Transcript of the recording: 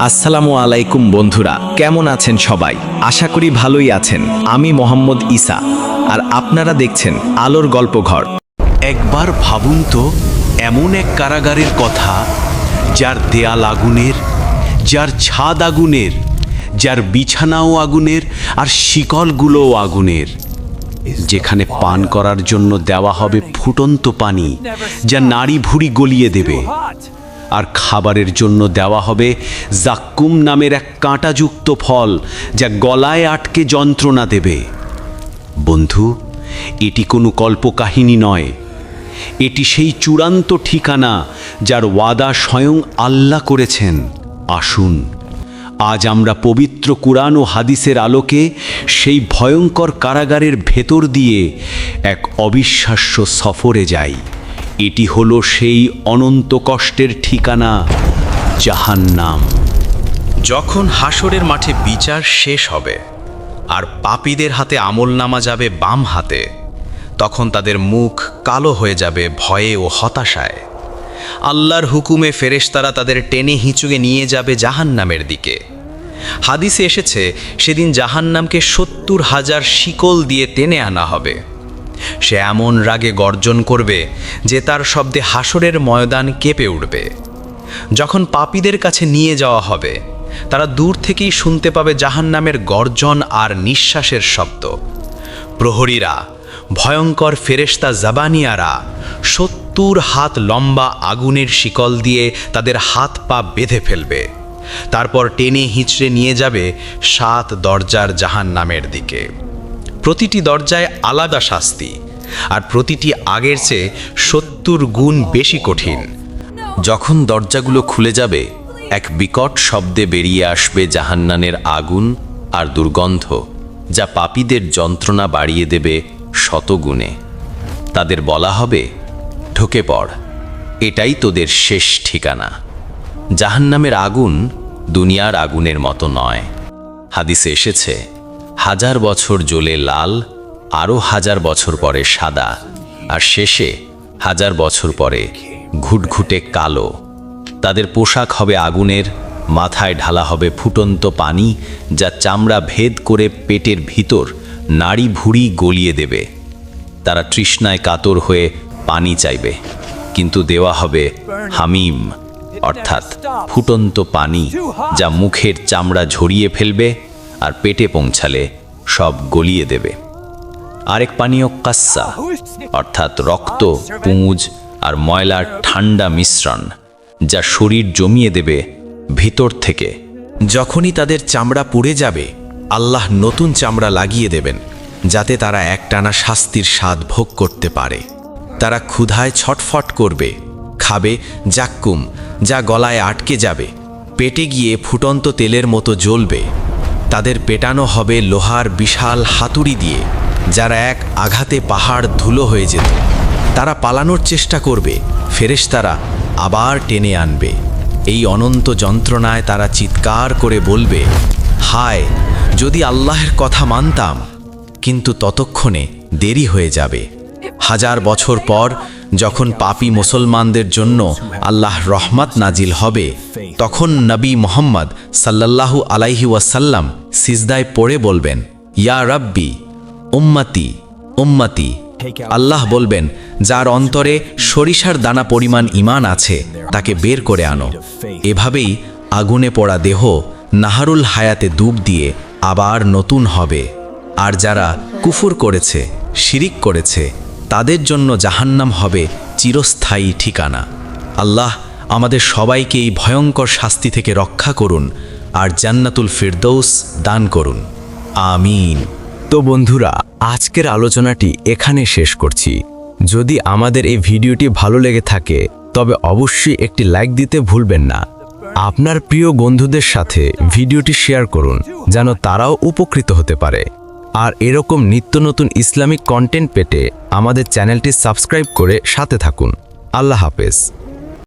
আসসালামু আলাইকুম বন্ধুরা, কেমন আছেন সবাই? আশা করি ভালোই আছেন। আমি মোহাম্মদ ঈসা, আর আপনারা দেখছেন আলোর গল্পঘর একবার ভাবুন তো, এমন এক কারাগারের কথা, যার দেয়াল আগুনের, যার ছাদ আগুনের, যার বিছানাও আগুনের, আর শিকলগুলোও আগুনের, যেখানে পান করার জন্য দেওয়া হবে ফুটন্ত পানি, যা নাড়ি ভুড়ি গলিয়ে দেবে। আর খাবারের জন্য দেওয়া হবে জাক্কুম নামের এক কাঁটাযুক্ত ফল যা গলায় আটকে যন্ত্রণা দেবে। বন্ধু, এটি কোনো কল্পকাহিনী নয়। এটি সেই চূড়ান্ত ঠিকানা যার ওয়াদা স্বয়ং আল্লাহ করেছেন। আসুন, আজ আমরা পবিত্র কুরআন ও হাদিসের আলোকে সেই ভয়ঙ্কর কারাগারের ভেতর দিয়ে এক অবিশ্বাস্য সফরে যাই। এটি হলো সেই অনন্ত কষ্টের ঠিকানা, জাহান্নাম। যখন হাসরের মাঠে বিচার শেষ হবে আর পাপীদের হাতে আমল নামা যাবে বাম হাতে, তখন তাদের মুখ কালো হয়ে যাবে ভয়ে ও হতাশায়। আল্লাহর হুকুমে ফেরেশতারা তাদের টেনে হিঁচুকে নিয়ে যাবে জাহান্নামের দিকে। হাদিসে এসেছে, সেদিন জাহান্নামকে সত্তর হাজার শিকল দিয়ে টেনে আনা হবে। সে এমন রাগে গর্জন করবে যে তার শব্দে হাসরের ময়দান কেঁপে উঠবে। যখন পাপীদের কাছে নিয়ে যাওয়া হবে, তারা দূর থেকেই শুনতে পাবে জাহান্নামের গর্জন আর নিঃশ্বাসের শব্দ। প্রহরীরা, ভয়ঙ্কর ফেরেশতা জাবানিয়ারা, সত্তর হাত লম্বা আগুনের শিকল দিয়ে তাদের হাত পা বেঁধে ফেলবে। তারপর টেনে হিঁচড়ে নিয়ে যাবে সাত দরজার জাহান্নামের দিকে। প্রতিটি দরজায় আলাদা শাস্তি, আর প্রতিটি আগের চেয়ে সত্তর গুণ বেশি কঠিন। যখন দরজাগুলো খুলে যাবে, এক বিকট শব্দে বেরিয়ে আসবে জাহান্নানের আগুন আর দুর্গন্ধ, যা পাপীদের যন্ত্রণা বাড়িয়ে দেবে শতগুণে। তাদের বলা হবে, ঢুকে পড়, এটাই তোদের শেষ ঠিকানা। জাহান্নামের আগুন দুনিয়ার আগুনের মতো নয়। হাদিসে এসেছে হাজার বছর জ্বলে লাল, আরও হাজার বছর পরে সাদা, আর শেষে হাজার বছর পরে ঘুটঘুটে কালো। তাদের পোশাক হবে আগুনের, মাথায় ঢালা হবে ফুটন্ত পানি যা চামড়া ভেদ করে পেটের ভিতর নাড়ি ভুড়ি গলিয়ে দেবে। তারা তৃষ্ণায় কাতর হয়ে পানি চাইবে, কিন্তু দেওয়া হবে হামিম, অর্থাৎ ফুটন্ত পানি যা মুখের চামড়া ঝরিয়ে ফেলবে আর পেটে পৌঁছালে সব গলিয়ে দেবে। আরেক পানীয় কাস্সা, অর্থাৎ রক্ত, পুঁজ আর ময়লার ঠান্ডা মিশ্রণ, যা শরীর জমিয়ে দেবে ভিতর থেকে। যখনই তাদের চামড়া পুড়ে যাবে, আল্লাহ নতুন চামড়া লাগিয়ে দেবেন, যাতে তারা একটানা শাস্তির স্বাদ ভোগ করতে পারে। তারা ক্ষুধায় ছটফট করবে, খাবে জাক্কুম, যা গলায় আটকে যাবে, পেটে গিয়ে ফুটন্ত তেলের মতো জ্বলবে। তাদের পেটানো হবে লোহার বিশাল হাতুড়ি দিয়ে, যারা এক আঘাতে পাহাড় ধুলো হয়ে যেত। তারা পালানোর চেষ্টা করবে, ফেরেশতারা আবার টেনে আনবে। এই অনন্ত যন্ত্রণায় তারা চিৎকার করে বলবে, হায়, যদি আল্লাহের কথা মানতাম, কিন্তু ততক্ষণে দেরি হয়ে যাবে। হাজার বছর পর যখন পাপী মুসলমানদের জন্য আল্লাহ রহমত নাজিল হবে, তখন নবী মোহাম্মদ সাল্লাল্লাহু আলাইহি ওয়াসাল্লাম সিজদায় পড়ে বলবেন, ইয়া রাব্বি, উম্মতি উম্মতি। আল্লাহ বলবেন, যার অন্তরে সরিষার দানা পরিমাণ ইমান আছে, তাকে বের করে আনো। এভাবেই আগুনে পড়া দেহ নাহারুল হায়াতে ডুব দিয়ে আবার নতুন হবে। আর যারা কুফুর করেছে, শিরিক করেছে তাদের জন্য জাহান্নাম হবে চিরস্থায়ী ঠিকানা। আল্লাহ আমাদের সবাইকে এই ভয়ঙ্কর শাস্তি থেকে রক্ষা করুন আর জান্নাতুল ফিরদৌস দান করুন। আমিন। তো বন্ধুরা, আজকের আলোচনাটি এখানে শেষ করছি। যদি আমাদের এই ভিডিওটি ভালো লেগে থাকে, তবে অবশ্যই একটি লাইক দিতে ভুলবেন না। আপনার প্রিয় বন্ধুদের সাথে ভিডিওটি শেয়ার করুন, যেন তারাও উপকৃত হতে পারে। আর এরকম নিত্য নতুন ইসলামিক কন্টেন্ট পেতে আমাদের চ্যানেলটি সাবস্ক্রাইব করে সাথে থাকুন। আল্লাহ হাফেজ।